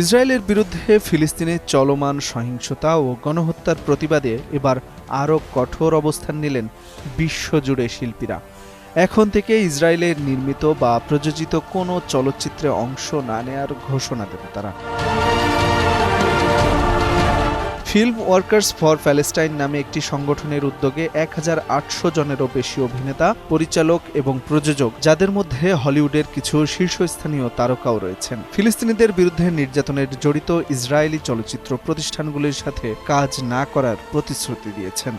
ইসরায়েলের বিরুদ্ধে ফিলিস্তিনে চলমান সহিংসতা ও গণহত্যার প্রতিবাদে এবার আরও কঠোর অবস্থান নিলেন বিশ্বজুড়ে শিল্পীরা। এখন থেকে ইসরায়েলের নির্মিত বা প্রযোজিত কোনো চলচ্চিত্রে অংশ না নেয়ার ঘোষণা দেবে তারা। ফিল্ম ওয়ার্কার্স ফর প্যালেস্টাইন নামে একটি সংগঠনের উদ্যোগে এক হাজার আটশো জনেরও বেশি অভিনেতা, পরিচালক এবং প্রযোজক, যাদের মধ্যে হলিউডের কিছু শীর্ষস্থানীয় তারকাও রয়েছেন। ফিলিস্তিনিদের বিরুদ্ধে নির্যাতনের জড়িত ইসরায়েলি চলচ্চিত্র প্রতিষ্ঠানগুলির সাথে কাজ না করার প্রতিশ্রুতি দিয়েছেন।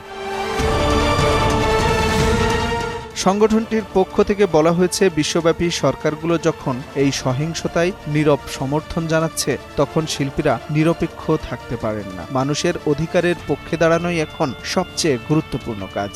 সংগঠনটির পক্ষ থেকে বলা হয়েছে, বিশ্বব্যাপী সরকারগুলো যখন এই সহিংসতায় নীরব সমর্থন জানাচ্ছে, তখন শিল্পীরা নিরপেক্ষ থাকতে পারেন না। মানুষের অধিকারের পক্ষে দাঁড়ানোই এখন সবচেয়ে গুরুত্বপূর্ণ কাজ।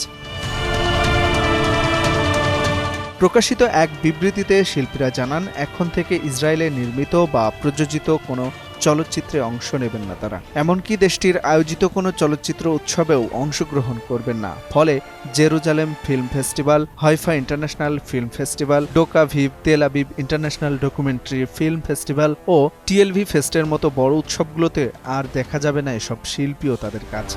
প্রকাশিত এক বিবৃতিতে শিল্পীরা জানান, এখন থেকে ইসরায়েলে নির্মিত বা প্রযোজিত কোনো চলচ্চিত্রে অংশ নেবেন না তারা। এমনকি দেশটির আয়োজিত কোনো চলচ্চিত্র উৎসবেও অংশগ্রহণ করবেন না। ফলে Jerusalem film festival Haifa international film festival Docaviv Tel Aviv international documentary film festival ও টিএলভি ফেস্টের মতো বড় উৎসবগুলোতে আর দেখা যাবে না এসব শিল্পী ও তাদের কাজ।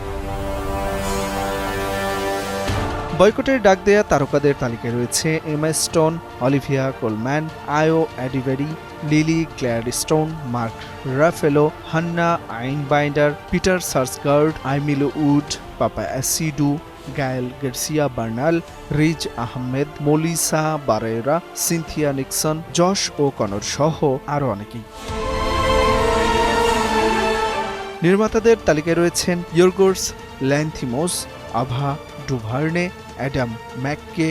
বয়কটের ডাক দেয়া তারকাদের তালিকায় রয়েছে Em Emma Stone, Olivia Colman, Ayo Edebiri, Lily Gladstone, Mark Ruffalo, Hannah Einbinder, Peter Sarsgaard, Aimee Lou Wood, Papa Essiedu, Gael Garcia Bernal, Riz Ahmed, Melissa Barrera, Cynthia Nixon Josh O'Connor সহ আরও অনেকেই। নির্মাতাদের তালিকায় রয়েছেন Yorgos Lanthimos, Ava DuVernay Adam McKay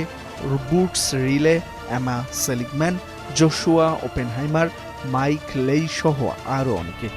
Boots Riley Emma Seligman Joshua Oppenheimer Mike Leigh সহ আরও অনেকে